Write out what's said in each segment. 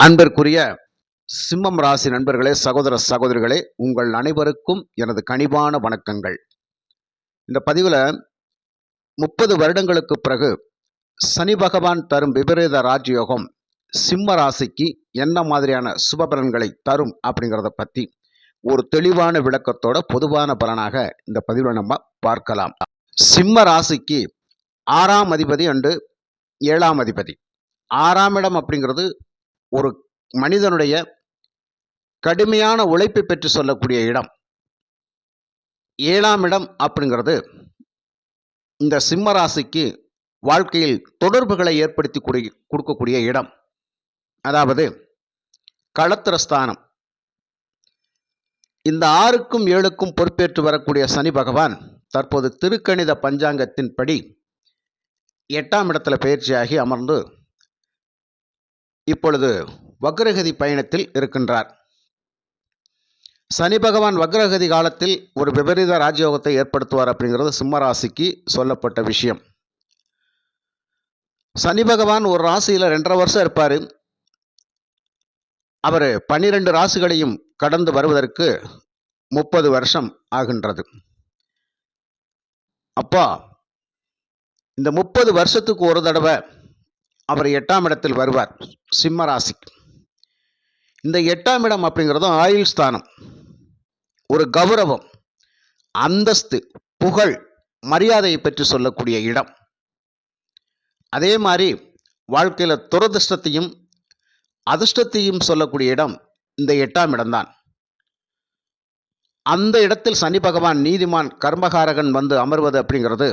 அன்பிற்குரிய சிம்மம் ராசி நண்பர்களே சகோதர சகோதரிகளே உங்கள் அனைவருக்கும் எனது கனிவான வணக்கங்கள். இந்த பதிவில் முப்பது வருடங்களுக்கு பிறகு சனி பகவான் தரும் விபரீத ராஜயோகம் சிம்ம ராசிக்கு என்ன மாதிரியான சுபபலன்களை தரும் அப்படிங்கிறத பற்றி ஒரு தெளிவான விளக்கத்தோட பொதுவான பலனாக இந்த பதிவில் நம்ம பார்க்கலாம். சிம்ம ராசிக்கு ஆறாம் அதிபதி அண்டு ஏழாம் அதிபதி. ஆறாம் இடம் அப்படிங்கிறது ஒரு மனிதனுடைய கடுமையான உழைப்பை பெற்று சொல்லக்கூடிய இடம். ஏழாம் இடம் அப்படிங்கிறது இந்த சிம்ம ராசிக்கு வாழ்க்கையில் தொடர்புகளை ஏற்படுத்தி கொடுக்கக்கூடிய இடம். அதாவது களத்திரஸ்தானம். இந்த ஆறுக்கும் ஏழுக்கும் பொறுப்பேற்று வரக்கூடிய சனி பகவான் தற்போது திருக்கணித பஞ்சாங்கத்தின்படி எட்டாம் இடத்துல பயிற்சியாகி அமர்ந்து இப்பொழுது வக்ரகதி பயணத்தில் இருக்கின்றார். சனி பகவான் வக்ரகதி காலத்தில் ஒரு விபரீத ராஜயோகத்தை ஏற்படுத்துவார் அப்படிங்கிறது சிம்மராசிக்கு சொல்லப்பட்ட விஷயம். சனி பகவான் ஒரு ராசியில் ரெண்டரை வருஷம் இருப்பார். அவர் பன்னிரெண்டு ராசிகளையும் கடந்து வருவதற்கு முப்பது வருஷம் ஆகின்றது. அப்போ இந்த முப்பது வருஷத்துக்கு ஒரு தடவை அவர் எட்டாம் இடத்தில் வருவார் சிம்ம ராசி இந்த எட்டாம் இடம் அப்படிங்கிறதும் ஆயுள் ஸ்தானம் ஒரு கௌரவம் அந்தஸ்து புகழ் மரியாதையை பற்றி சொல்லக்கூடிய இடம். அதே மாதிரி வாழ்க்கையில் துரதிர்ஷ்டத்தையும் அதிர்ஷ்டத்தையும் சொல்லக்கூடிய இடம் இந்த எட்டாம் இடம்தான். அந்த இடத்தில் சனி பகவான் நீதிமான் கர்மகாரகன் வந்து அமர்வது அப்படிங்கிறது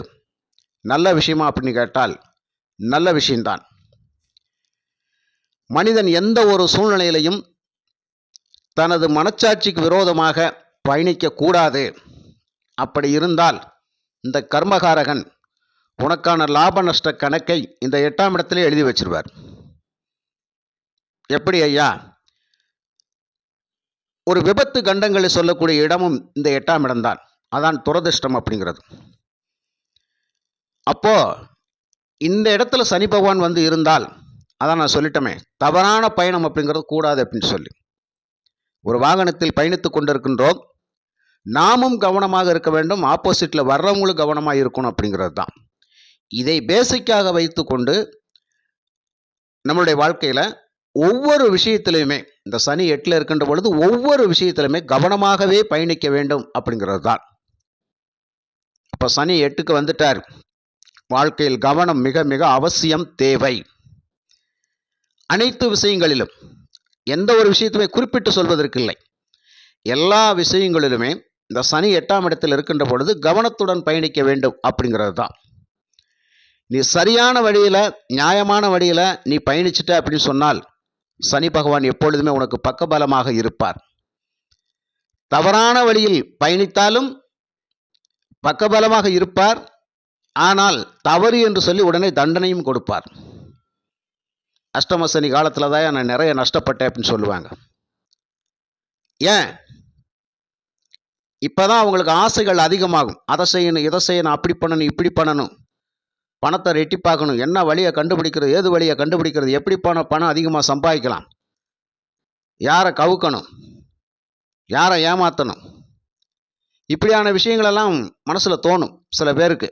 நல்ல விஷயமா அப்படின்னு கேட்டால் நல்ல விஷயம்தான். மனிதன் எந்த ஒரு சூழ்நிலையிலையும் தனது மனச்சாட்சிக்கு விரோதமாக பயணிக்கக்கூடாது அப்படி இருந்தால் இந்த கர்மகாரகன் உனக்கான லாப நஷ்ட கணக்கை இந்த எட்டாம் இடத்துல எழுதி வச்சிருவார். எப்படி ஐயா? ஒரு விபத்து கண்டங்களை சொல்லக்கூடிய இடமும் இந்த எட்டாம் இடம்தான். அதான் துரதிர்ஷ்டம் அப்படிங்கிறது. அப்போ இந்த இடத்துல சனி பகவான் வந்து இருந்தால் அதான் நான் சொல்லிட்டோமே. தவறான பயணம் அப்படிங்கிறது கூடாது அப்படின்னு சொல்லி. ஒரு வாகனத்தில் பயணித்து கொண்டிருக்கின்றோம். நாமும் கவனமாக இருக்க வேண்டும். ஆப்போசிட்டில் வர்றவங்களும் கவனமாக இருக்கணும் அப்படிங்கிறது தான். இதை பேசிக்காக வைத்துக்கொண்டு நம்மளுடைய வாழ்க்கையில் ஒவ்வொரு விஷயத்திலையுமே இந்த சனி எட்டில் இருக்கின்ற பொழுது ஒவ்வொரு விஷயத்திலுமே கவனமாகவே பயணிக்க வேண்டும் அப்படிங்கிறது தான். இப்போ சனி எட்டுக்கு வந்துட்டார். வாழ்க்கையில் கவனம் மிக மிக அவசியம் தேவை. அனைத்து விஷயங்களிலும் எந்த ஒரு விஷயத்துமே குறிப்பிட்டு சொல்வதற்கு இல்லை எல்லா விஷயங்களிலுமே இந்த சனி எட்டாம் இடத்தில் இருக்கின்ற பொழுது கவனத்துடன் பயணிக்க வேண்டும் அப்படிங்கிறது தான். நீ சரியான வழியில் நியாயமான வழியில் நீ பயணிச்சிட்ட அப்படின்னு சொன்னால் சனி பகவான் எப்பொழுதுமே உனக்கு பக்கபலமாக இருப்பார். தவறான வழியில் பயணித்தாலும் பக்கபலமாக இருப்பார். ஆனால் தவறு என்று சொல்லி உடனே தண்டனையும் கொடுப்பார். அஷ்டம சனி காலத்தில் தான் நான் நிறைய நஷ்டப்பட்டேன் அப்படின்னு சொல்லுவாங்க. ஏன்? இப்போ தான் அவங்களுக்கு ஆசைகள் அதிகமாகும். அதை செய்யணும் இதை செய்யணும் அப்படி பண்ணணும் இப்படி பண்ணணும். பணத்தை ரெட்டிப்பாக்கணும் என்ன வழியை கண்டுபிடிக்கிறது ஏது வழியை கண்டுபிடிக்கிறது எப்படி பணம் பணம் அதிகமாக சம்பாதிக்கலாம்? யாரை கவுக்கணும்? யாரை ஏமாற்றணும் இப்படியான விஷயங்களெல்லாம் மனசில் தோணும் சில பேருக்கு.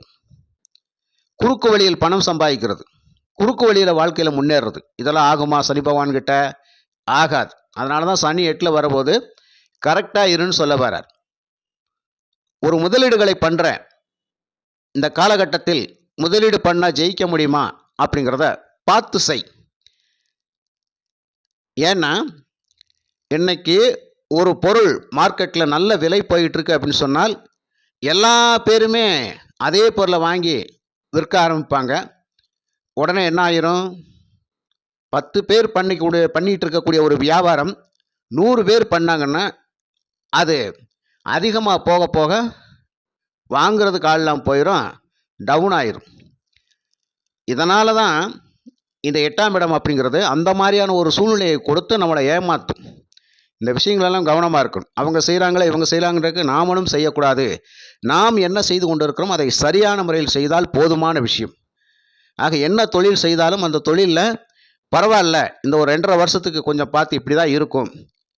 குறுக்கு வழியில் பணம் சம்பாதிக்கிறது. குறுக்கு வழியில் வாழ்க்கையில் முன்னேறது. இதெல்லாம் ஆகுமா? சனி பகவான்கிட்ட ஆகாது. அதனால தான் சனி எட்டில் வரும்போது கரெக்டாக இருன்னு சொல்ல வரார் ஒரு முதலீடுகளை பண்ணுற இந்த காலகட்டத்தில் முதலீடு பண்ணால் ஜெயிக்க முடியுமா? அப்படிங்கிறத பார்த்து செய். ஏன்னா இன்னைக்கு ஒரு பொருள் மார்க்கெட்டில் நல்ல விலை போயிட்டுருக்கு அப்படின்னு சொன்னால் எல்லா பேருமே அதே பொருளை வாங்கி விற்க ஆரம்பிப்பாங்க. உடனே என்ன ஆயிரும்? பத்து பேர் பண்ணிக்கூடிய பண்ணிகிட்டு இருக்கக்கூடிய ஒரு வியாபாரம் நூறு பேர் பண்ணாங்கன்னா அது அதிகமாக போக போக வாங்கிறது காலெலாம் போயிடும் டவுன் ஆயிரும். இதனால தான் இந்த எட்டாம் இடம் அப்படிங்கிறது அந்த மாதிரியான ஒரு சூழ்நிலையை கொடுத்து நம்மளை ஏமாற்றும் இந்த விஷயங்களெல்லாம் கவனமாக இருக்கணும். அவங்க செய்கிறாங்களே இவங்க செய்கிறாங்கிறதுக்கு நாமளும் செய்யக்கூடாது. நாம் என்ன செய்து கொண்டு இருக்கிறோம் அதை சரியான முறையில் செய்தால் போதுமான விஷயம். ஆக என்ன தொழில் செய்தாலும் அந்த தொழிலில் பரவாயில்ல. இந்த ஒரு ரெண்டரை வருஷத்துக்கு கொஞ்சம் பார்த்து இப்படி தான் இருக்கும்.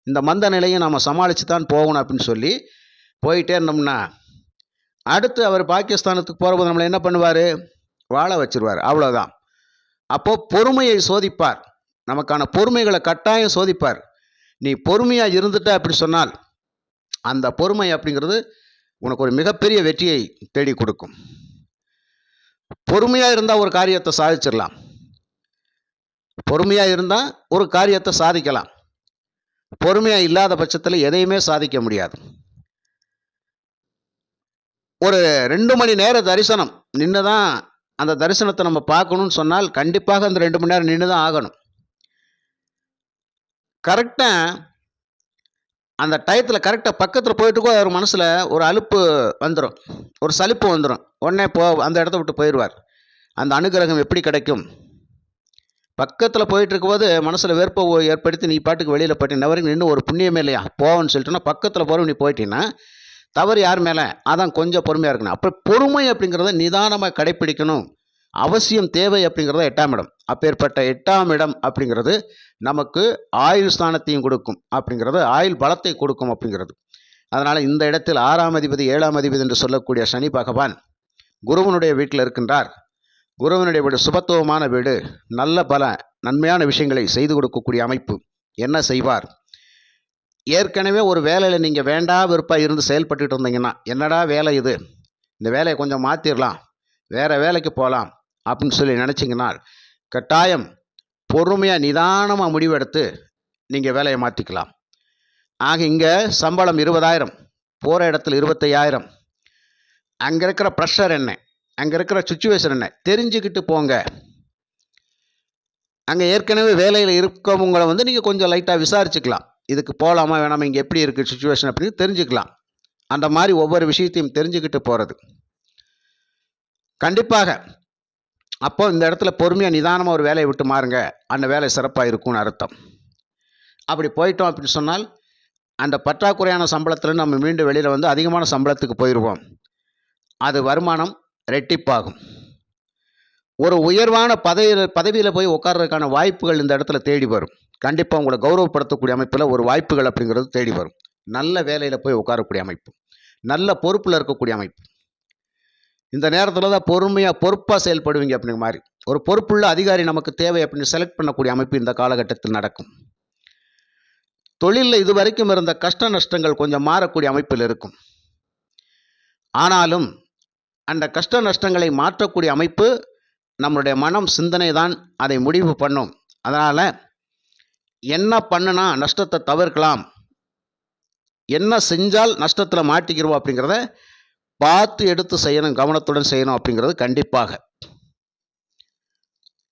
இந்த மந்த நிலையும் நம்ம சமாளித்து தான் போகணும் அப்படின்னு சொல்லி போயிட்டே இருந்தோம்னா அடுத்து அவர் பாகிஸ்தானத்துக்கு போகிறபோது நம்மளை என்ன பண்ணுவார்? வாழ வச்சிருவார். அவ்வளோதான் அப்போது பொறுமையை சோதிப்பார். நமக்கான பொறுமைகளை கட்டாயம் சோதிப்பார். நீ பொறுமையாக இருந்துட்ட அப்படி சொன்னால் அந்த பொறுமை அப்படிங்கிறது உனக்கு ஒரு மிகப்பெரிய வெற்றியை தேடி கொடுக்கும். பொறுமையாக இருந்தால் ஒரு காரியத்தை சாதிச்சிடலாம். பொறுமையாக இருந்தால் ஒரு காரியத்தை சாதிக்கலாம். பொறுமையாக இல்லாத பட்சத்தில் எதையுமே சாதிக்க முடியாது. ஒரு ரெண்டு மணி நேர தரிசனம் நின்று தான் அந்த தரிசனத்தை நம்ம பார்க்கணும்னு சொன்னால் கண்டிப்பாக அந்த ரெண்டு மணி நேரம் நின்று தான் ஆகணும் கரெக்டாக அந்த டயத்தில் கரெக்டாக பக்கத்தில் போயிட்டுக்கோ அவர் மனசில் ஒரு அலுப்பு வந்துடும் ஒரு சலிப்பு வந்துடும் உடனே போ அந்த இடத்த விட்டு போயிடுவார் அந்த அனுகிரகம் எப்படி கிடைக்கும்? பக்கத்தில் போயிட்டுருக்கும்போது மனசில் வெறுப்பை ஏற்படுத்தி நீ பாட்டுக்கு வெளியில் போயிட்டு இன்ன வரைக்கும் நின்று ஒரு புண்ணியமே இல்லையா? போவன்னு சொல்லிட்டுனா பக்கத்தில் போகிற நீ போயிட்டீங்கன்னா தவறு யார் மேலே? அதான் கொஞ்சம் பொறுமையாக இருக்கணும். அப்போ பொறுமை அப்படிங்கிறத நிதானமாக கடைப்பிடிக்கணும். அவசியம் தேவை அப்படிங்கிறத எட்டாம் இடம். அப்பேற்பட்ட எட்டாம் இடம் அப்படிங்கிறது நமக்கு ஆயுள் ஸ்தானத்தையும் கொடுக்கும். அப்படிங்கிறது ஆயுள் பலத்தை கொடுக்கும் அப்படிங்கிறது. அதனால் இந்த இடத்தில் ஆறாம் அதிபதி ஏழாம் அதிபதி என்று சொல்லக்கூடிய சனி பகவான் குருவனுடைய வீட்டில் இருக்கின்றார். குருவனுடைய வீடு சுபத்துவமான வீடு நல்ல பல நன்மையான விஷயங்களை செய்து கொடுக்கக்கூடிய அமைப்பு. என்ன செய்வார்? ஏற்கனவே ஒரு வேலையில் நீங்கள் வேண்டா விருப்பாக இருந்து செயல்பட்டுட்டு இருந்தீங்கன்னா என்னடா வேலை இது? இந்த வேலையை கொஞ்சம் மாற்றிடலாம் வேறு வேலைக்கு போகலாம் அப்படின்னு சொல்லி நினச்சிங்கன்னா கட்டாயம் பொறுமையாக நிதானமாக முடிவெடுத்து நீங்கள் வேலையை மாற்றிக்கலாம் ஆக இங்கே சம்பளம் இருபதாயிரம் போகிற இடத்துல இருபத்தையாயிரம். அங்கே இருக்கிற ப்ரெஷர் என்ன? அங்கே இருக்கிற சுச்சுவேஷன் என்ன? தெரிஞ்சுக்கிட்டு போங்க. அங்கே ஏற்கனவே வேலையில் இருக்கவங்களை வந்து நீங்கள் கொஞ்சம் லைட்டாக விசாரிச்சுக்கலாம். இதுக்கு போகலாமா வேணாமா இங்கே எப்படி இருக்குது சுச்சுவேஷன் அப்படின்னு தெரிஞ்சுக்கலாம். அந்த மாதிரி ஒவ்வொரு விஷயத்தையும் தெரிஞ்சுக்கிட்டு போகிறது கண்டிப்பாக. அப்போ இந்த இடத்துல பொறுமையாக நிதானமாக ஒரு வேலையை விட்டு மாறுங்க. அந்த வேலை சிறப்பாக இருக்கும்னு அர்த்தம். அப்படி போயிட்டோம் அப்படின்னு சொன்னால் அந்த பற்றாக்குறையான சம்பளத்தில் நம்ம மீண்டும் வெளியில் வந்து அதிகமான சம்பளத்துக்கு போயிடுவோம் அது வருமானம் ரெட்டிப்பாகும். ஒரு உயர்வான பதவியில் பதவியில் போய் உட்கார்றதுக்கான வாய்ப்புகள் இந்த இடத்துல தேடி வரும். கண்டிப்பாக உங்களை கௌரவப்படுத்தக்கூடிய அமைப்பில் ஒரு வாய்ப்புகள் அப்படிங்கிறது தேடி வரும். நல்ல வேலையில் போய் உட்காரக்கூடிய அமைப்பு. நல்ல பொறுப்பில் இருக்கக்கூடிய அமைப்பு. இந்த நேரத்தில் தான் பொறுமையாக பொறுப்பாக செயல்படுவீங்க அப்படிங்கிற மாதிரி. ஒரு பொறுப்புள்ள அதிகாரி நமக்கு தேவை அப்படின்னு செலக்ட் பண்ணக்கூடிய அமைப்பு இந்த காலகட்டத்தில் நடக்கும். தொழிலில் இதுவரைக்கும் இருந்த கஷ்ட நஷ்டங்கள் கொஞ்சம் மாறக்கூடிய அமைப்பில் இருக்கும். ஆனாலும் அந்த கஷ்ட நஷ்டங்களை மாற்றக்கூடிய அமைப்பு நம்மளுடைய மனம் சிந்தனை தான் அதை முடிவு பண்ணும். அதனால் என்ன பண்ணுனா நஷ்டத்தை தவிர்க்கலாம். என்ன செஞ்சால் நஷ்டத்தில் மாட்டிக்கிறோம் அப்படிங்கிறத பார்த்து எடுத்து செய்யணும் கவனத்துடன் செய்யணும் அப்படிங்கிறது கண்டிப்பாக.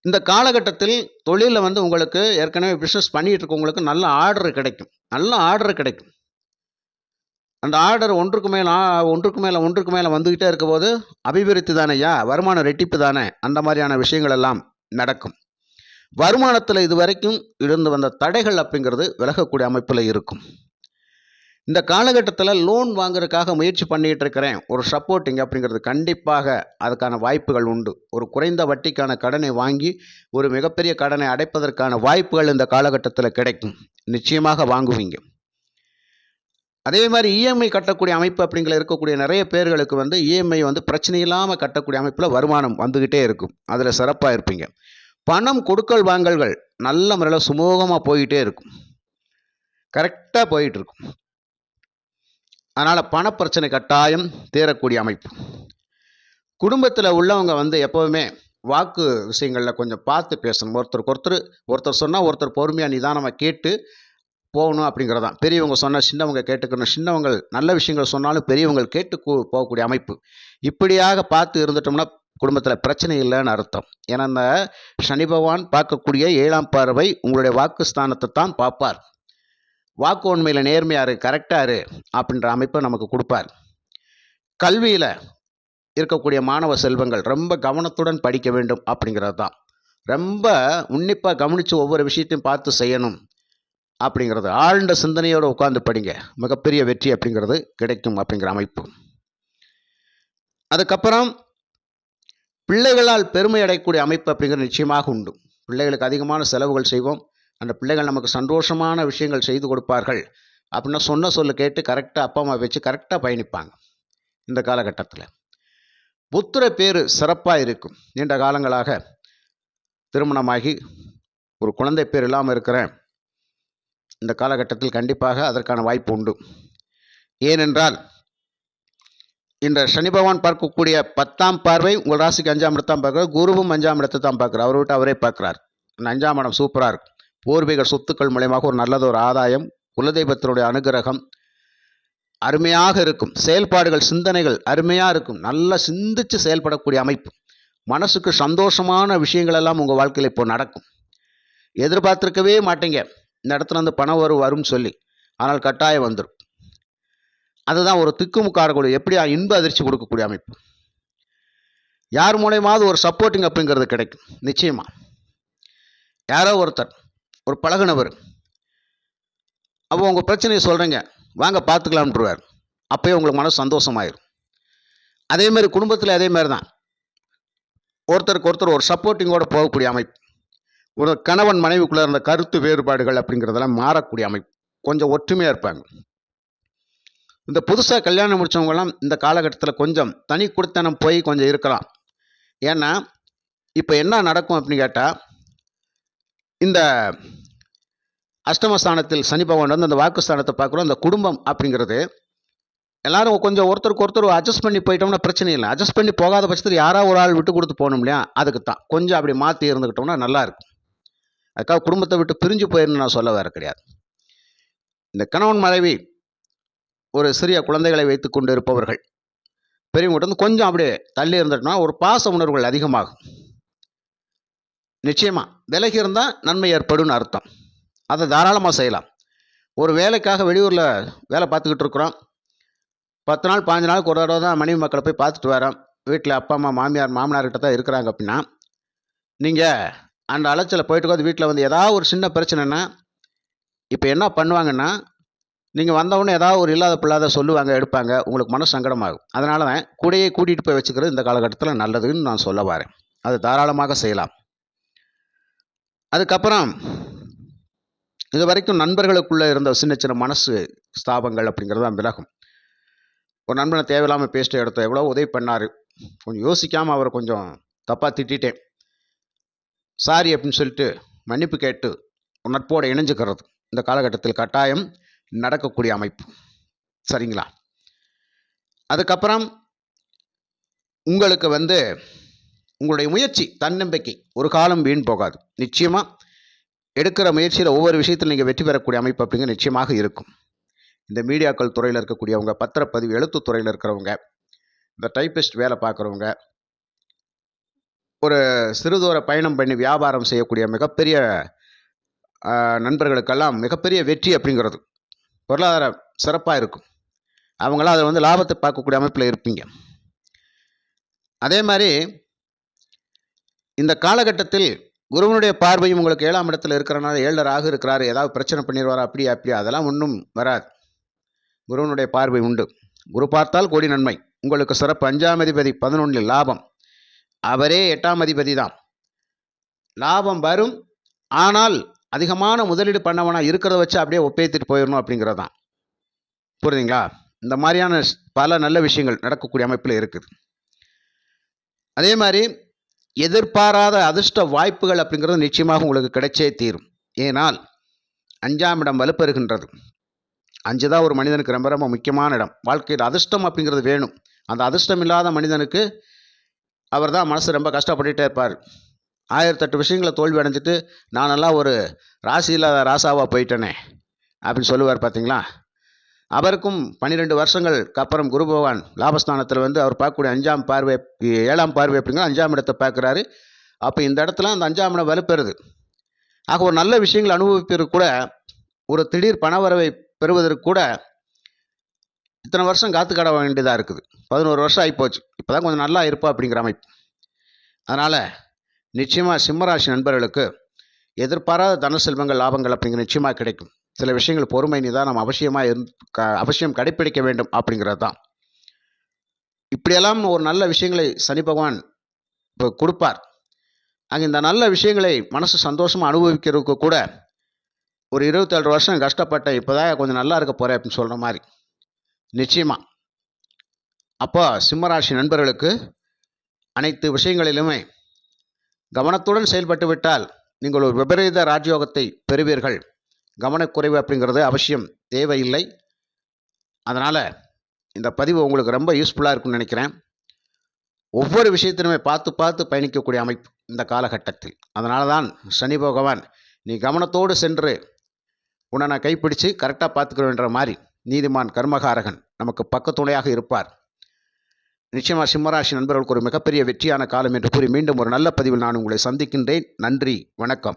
இந்த காலகட்டத்தில் தொழிலில் வந்து உங்களுக்கு ஏற்கனவே பிஸ்னஸ் பண்ணிகிட்டு இருக்கவங்களுக்கு நல்ல ஆர்டர் கிடைக்கும். நல்ல ஆர்டர் கிடைக்கும். அந்த ஆர்டர் ஒன்றுக்கு மேலே ஒன்றுக்கு மேலே ஒன்றுக்கு மேலே வந்துக்கிட்டே இருக்கும்போது அபிவிருத்தி தானேயா வருமானம் ரெட்டிப்பு தானே? அந்த மாதிரியான விஷயங்கள் எல்லாம் நடக்கும். வருமானத்தில் இது வரைக்கும் இருந்து வந்த தடைகள் அப்படிங்கிறது விலகக்கூடிய அமைப்பில் இருக்கும். இந்த காலகட்டத்தில் லோன் வாங்குறதுக்காக முயற்சி பண்ணிகிட்டு இருக்கிறேன். ஒரு சப்போர்ட்டிங் அப்படிங்கிறது கண்டிப்பாக அதுக்கான வாய்ப்புகள் உண்டு. ஒரு குறைந்த வட்டிக்கான கடனை வாங்கி ஒரு மிகப்பெரிய கடனை அடைப்பதற்கான வாய்ப்புகள் இந்த காலகட்டத்தில் கிடைக்கும். நிச்சயமாக வாங்குவீங்க. அதே மாதிரி இஎம்ஐ கட்டக்கூடிய அமைப்பு அப்படிங்கிற இருக்கக்கூடிய நிறைய பேர்களுக்கு வந்து இஎம்ஐ வந்து பிரச்சனை இல்லாமல் கட்டக்கூடிய அமைப்பில் வருமானம் வந்துக்கிட்டே இருக்கும். அதில் சிறப்பாக இருப்பீங்க. பணம் கொடுக்கல் வாங்கல்கள் நல்ல முறையில் சுமூகமாக போயிட்டே இருக்கும். கரெக்டாக போயிட்டு இருக்கும். அதனால் பணப்பிரச்சனை கட்டாயம் தீரக்கூடிய அமைப்பு. குடும்பத்தில் உள்ளவங்க வந்து எப்போவுமே வாக்கு விஷயங்களில் கொஞ்சம் பார்த்து பேசணும். ஒருத்தருக்கு ஒருத்தர் ஒருத்தர் சொன்னால் ஒருத்தர் பொறுமையாக நிதானமாக கேட்டு போகணும் அப்படிங்கிறது. தான் பெரியவங்க சொன்னால் சின்னவங்க கேட்டுக்கணும் சின்னவங்கள் நல்ல விஷயங்கள் சொன்னாலும் பெரியவங்கள் கேட்டு போகக்கூடிய அமைப்பு. இப்படியாக பார்த்து இருந்துட்டோம்னா குடும்பத்தில் பிரச்சனை இல்லைன்னு அர்த்தம். ஏன்னா இந்த சனி பகவான் பார்க்கக்கூடிய ஏழாம் பார்வை உங்களுடைய வாக்கு ஸ்தானத்தை தான் பார்ப்பார். வாக்கு உண்மையில் நேர்மையாக இரு கரெக்டாக இரு அப்படின்ற அமைப்பை நமக்கு கொடுப்பார். கல்வியில் இருக்கக்கூடிய மாணவ செல்வங்கள் ரொம்ப கவனத்துடன் படிக்க வேண்டும் அப்படிங்கிறது தான் ரொம்ப உன்னிப்பாக கவனித்து ஒவ்வொரு விஷயத்தையும் பார்த்து செய்யணும். அப்படிங்கிறது. ஆழ்ந்த சிந்தனையோடு உட்காந்து படிங்க. மிகப்பெரிய வெற்றி அப்படிங்கிறது கிடைக்கும் அப்படிங்கிற அமைப்பு. அதுக்கப்புறம் பிள்ளைகளால் பெருமை அடையக்கூடிய அமைப்பு அப்படிங்கிறது நிச்சயமாக உண்டு. பிள்ளைகளுக்கு அதிகமான செலவுகள் செய்வோம். அந்த பிள்ளைகள் நமக்கு சந்தோஷமான விஷயங்கள் செய்து கொடுப்பார்கள் அப்படின்னா சொன்ன சொல்ல கேட்டு கரெக்டாக அப்பா அம்மா வச்சு கரெக்டாக பயணிப்பாங்க. இந்த காலகட்டத்தில். புத்திர பேர் சிறப்பாக இருக்கும். நீண்ட காலங்களாக திருமணமாகி ஒரு குழந்தை பேர் இல்லாமல் இருக்கிறேன். இந்த காலகட்டத்தில் கண்டிப்பாக அதற்கான வாய்ப்பு உண்டு. ஏனென்றால் இந்த சனி பகவான் பார்க்கக்கூடிய பத்தாம் பார்வை உங்கள் ராசிக்கு அஞ்சாம் இடத்தான் பார்க்குறார் குருவும் அஞ்சாம் இடத்தை தான் பார்க்குறார். அவரை விட்டு அவரே பார்க்குறார். அந்த அஞ்சாம் இடம் சூப்பராக இருக்கும். பூர்வீக சொத்துக்கள் மூலயமாக ஒரு நல்லது ஒரு ஆதாயம் குலதெய்வத்தினுடைய அனுகிரகம் அருமையாக இருக்கும். செயல்பாடுகள் சிந்தனைகள் அருமையாக இருக்கும். நல்லா சிந்தித்து செயல்படக்கூடிய அமைப்பு. மனசுக்கு சந்தோஷமான விஷயங்கள் எல்லாம் உங்கள் வாழ்க்கையில் இப்போ நடக்கும். எதிர்பார்த்துருக்கவே மாட்டீங்க. இந்த இடத்துல வந்து பணம் வரும் வரும்னு சொல்லி. ஆனால் கட்டாயம் வந்துடும் அதுதான் ஒரு திக்குமுக்காரக்கூடிய எப்படி இன்ப அதிர்ச்சி கொடுக்கக்கூடிய அமைப்பு. யார் மூலயமாவது ஒரு சப்போர்ட்டிங் அப்படிங்கிறது கிடைக்கும். நிச்சயமாக யாரோ ஒருத்தர் ஒரு பழகுனவர். அப்போ உங்கள் பிரச்சனையை சொல்கிறீங்க வாங்க பார்த்துக்கலாம்ன்றார் அப்போயே உங்களுக்கு மனசு சந்தோஷமாயிரும். அதேமாரி குடும்பத்தில் அதேமாரி தான். ஒருத்தருக்கு ஒருத்தர் ஒரு சப்போர்ட்டிங்கோடு போகக்கூடிய அமைப்பு. ஒரு கணவன் மனைவிக்குள்ளே இருந்த கருத்து வேறுபாடுகள் அப்படிங்கிறதெல்லாம் மாறக்கூடிய அமைப்பு. கொஞ்சம் ஒற்றுமையாக இருப்பாங்க. இந்த புதுசாக கல்யாணம் முடித்தவங்களாம் இந்த காலகட்டத்தில் கொஞ்சம் தனி கொடுத்தனம் போய் கொஞ்சம் இருக்கலாம். ஏன்னா இப்போ என்ன நடக்கும் அப்படின்னு கேட்டால் இந்த அஷ்டமஸ்தானத்தில் சனி பகவான் வந்து அந்த வாக்குஸ்தானத்தை பார்க்குறோம் அந்த குடும்பம் அப்படிங்கிறது எல்லாரும் கொஞ்சம் ஒருத்தருக்கு ஒருத்தர் அட்ஜஸ்ட் பண்ணி போயிட்டோம்னா பிரச்சனை இல்லை. அட்ஜஸ்ட் பண்ணி போகாத பட்சத்தில் யாராவது ஒரு ஆள் விட்டு கொடுத்து போகணும் இல்லையா? அதுக்கு தான் கொஞ்சம் அப்படி மாற்றி இருந்துக்கிட்டோம்னா நல்லாயிருக்கும் அதுக்காக குடும்பத்தை விட்டு பிரிஞ்சு போயிடணும்னு நான் சொல்ல வர கிடையாது. இந்த கணவன் மனைவி ஒரு சிறிய குழந்தைகளை வைத்து கொண்டு இருப்பவர்கள் பெரியவங்ககிட்ட வந்து கொஞ்சம் அப்படியே தள்ளி இருந்துட்டோம்னா ஒரு பாச உணர்வுகள் அதிகமாகும். நிச்சயமாக விலகி இருந்தால் நன்மை ஏற்படும்னு அர்த்தம். அதை தாராளமாக செய்யலாம். ஒரு வேலைக்காக வெளியூரில் வேலை பார்த்துக்கிட்டு இருக்கிறோம். பத்து நாள் பாஞ்சு நாளுக்கு ஒரு தடவை தான் மனைவி மக்களை போய் பார்த்துட்டு வரோம். வீட்டில் அப்பா அம்மா மாமியார் மாமனார்கிட்ட தான் இருக்கிறாங்க அப்படின்னா நீங்கள் அந்த அலைச்சலை போயிட்டு வந்து வீட்டில் வந்து ஏதாவது ஒரு சின்ன பிரச்சனைனா இப்போ என்ன பண்ணுவாங்கன்னா நீங்கள் வந்தவொடனே ஏதாவது ஒரு இல்லாத பிள்ளாத சொல்லுவாங்க எடுப்பாங்க உங்களுக்கு மன சங்கடமாகும். அதனால தான் கூடையே கூட்டிகிட்டு போய் வச்சுக்கிறது இந்த காலகட்டத்தில் நல்லதுன்னு நான் சொல்ல வரேன். அது தாராளமாக செய்யலாம். அதுக்கப்புறம் இது வரைக்கும் நண்பர்களுக்குள்ளே இருந்த சின்ன சின்ன மனசு ஸ்தாபங்கள் அப்படிங்கிறது தான் விலகும். ஒரு நண்பனை தேவையில்லாமல் பேசிட்டு இடத்த எவ்வளோ உதவி பண்ணார். கொஞ்சம் யோசிக்காமல் அவரை கொஞ்சம் தப்பாக திட்டிட்டேன். சாரி அப்படின்னு சொல்லிட்டு மன்னிப்பு கேட்டு ஒரு நட்போடு இணைஞ்சுக்கிறது. இந்த காலகட்டத்தில் கட்டாயம் நடக்கக்கூடிய அமைப்பு. சரிங்களா? அதுக்கப்புறம் உங்களுக்கு வந்து உங்களுடைய முயற்சி தன்னம்பிக்கை ஒரு காலம் வீண் போகாது. நிச்சயமாக எடுக்கிற முயற்சியில் ஒவ்வொரு விஷயத்தில் நீங்கள் வெற்றி பெறக்கூடிய அமைப்பு அப்படிங்க நிச்சயமாக இருக்கும். இந்த மீடியாக்கள் துறையில் இருக்கக்கூடியவங்க பத்திரப்பதிவு எழுத்து துறையில் இருக்கிறவங்க இந்த டைப்பிஸ்ட் வேலை பார்க்குறவங்க ஒரு சிறுதூர பயணம் பண்ணி வியாபாரம் செய்யக்கூடிய மிகப்பெரிய நண்பர்களுக்கெல்லாம் மிகப்பெரிய வெற்றி அப்படிங்கிறது. பொருளாதார சிறப்பாக இருக்கும். அவங்களாம் அதை வந்து லாபத்தை பார்க்கக்கூடிய அமைப்பில் இருப்பீங்க. அதே மாதிரி இந்த காலகட்டத்தில் குருவனுடைய பார்வையும் உங்களுக்கு ஏழாம் இடத்துல இருக்கிறனால ஏழராக ஆக இருக்கிறாரு. ஏதாவது பிரச்சனை பண்ணிடுவாரா? அப்படி அப்படி அதெல்லாம் ஒன்றும் வராது. குருவனுடைய பார்வை உண்டு. குரு பார்த்தால் கோடி நன்மை. உங்களுக்கு சிறப்பு. அஞ்சாம் அதிபதி பதினொன்றில் லாபம். அவரே எட்டாம் அதிபதி தான் லாபம் வரும் ஆனால் அதிகமான முதலீடு பண்ணவனா இருக்கிறத வச்சு அப்படியே ஒப்பேத்திட்டு போயிடணும் அப்படிங்கிறது தான் புரியுதுங்களா? இந்த மாதிரியான பல நல்ல விஷயங்கள் நடக்கக்கூடிய அமைப்பில் இருக்குது. அதே மாதிரி எதிர்பாராத அதிர்ஷ்ட வாய்ப்புகள் அப்படிங்கிறது நிச்சயமாக உங்களுக்கு கிடைச்சே தீரும். ஏனால் அஞ்சாம் இடம் வலுப்பெறுகின்றது. அஞ்சு தான் ஒரு மனிதனுக்கு ரொம்ப ரொம்ப முக்கியமான இடம். வாழ்க்கையில் அதிர்ஷ்டம் அப்படிங்கிறது வேணும். அந்த அதிர்ஷ்டம் இல்லாத மனிதனுக்கு அவர் தான் மனசு ரொம்ப கஷ்டப்பட்டுட்டே இருப்பார். ஆயிரத்தெட்டு விஷயங்களை தோல்வி அடைஞ்சிட்டு நானெல்லாம் ஒரு ராசி இல்லாத ராசாவாக போயிட்டேனே அப்படின்னு சொல்லுவார் பார்த்தீங்களா அவருக்கும் பன்னிரெண்டு வருஷங்களுக்கு அப்புறம் குரு பகவான் லாபஸ்தானத்தில் வந்து அவர் பார்க்கக்கூடிய அஞ்சாம் பார்வை ஏழாம் பார்வை அப்படிங்கிற அஞ்சாம் இடத்தை பார்க்குறாரு. அப்போ இந்த இடத்துல அந்த அஞ்சாம் இடம் வலுப்பெறுது. ஆக ஒரு நல்ல விஷயங்கள் அனுபவிப்பதற்கு கூட ஒரு திடீர் பணவரவை பெறுவதற்கு கூட இத்தனை வருஷம் காத்து கட வேண்டியதாக இருக்குது. பதினோரு வருஷம் ஆகிப்போச்சு இப்போ தான் கொஞ்சம் நல்லா இருப்பா அப்படிங்கிற அமைப்பு. அதனால் நிச்சயமாக சிம்மராசி நண்பர்களுக்கு எதிர்பாராத தன செல்வங்கள் லாபங்கள் அப்படிங்கிற நிச்சயமாக கிடைக்கும். சில விஷயங்கள் பொறுமை நிதானம் அவசியமாக இருந்து க அவசியம் கடைப்பிடிக்க வேண்டும் அப்படிங்கிறது தான். இப்படியெல்லாம் ஒரு நல்ல விஷயங்களை சனி பகவான் இப்போ கொடுப்பார். அங்கே இந்த நல்ல விஷயங்களை மனசு சந்தோஷமாக அனுபவிக்கிறதுக்கு கூட ஒரு இருபத்தேழு வருஷம் கஷ்டப்பட்டேன் இப்போ தான் கொஞ்சம் நல்லா இருக்க போகிறேன் அப்படின்னு சொல்கிற மாதிரி. நிச்சயமாக அப்போ சிம்மராசி நண்பர்களுக்கு அனைத்து விஷயங்களிலுமே கவனத்துடன் செயல்பட்டு விட்டால் நீங்கள் ஒரு விபரீத ராஜயோகத்தை பெறுவீர்கள். கவனக்குறைவு அப்படிங்கிறது அவசியம் தேவையில்லை. அதனால் இந்த பதிவு உங்களுக்கு ரொம்ப யூஸ்ஃபுல்லாக இருக்கும்னு நினைக்கிறேன். ஒவ்வொரு விஷயத்திலுமே பார்த்து பார்த்து பயணிக்கக்கூடிய அமைப்பு இந்த காலகட்டத்தில். அதனால தான் சனி பகவான் நீ கவனத்தோடு சென்று உன்னை நான் கைப்பிடிச்சு கரெக்டாக பார்த்துக்கிறேன்ற மாதிரி நீதிமான் கர்மகாரகன் நமக்கு பக்கத்துணையாக இருப்பார். நிச்சயமாக சிம்மராசி நண்பர்களுக்கு ஒரு மிகப்பெரிய வெற்றியான காலம் என்று கூறி மீண்டும் ஒரு நல்ல பதிவில் நான் உங்களை சந்திக்கின்றேன். நன்றி வணக்கம்.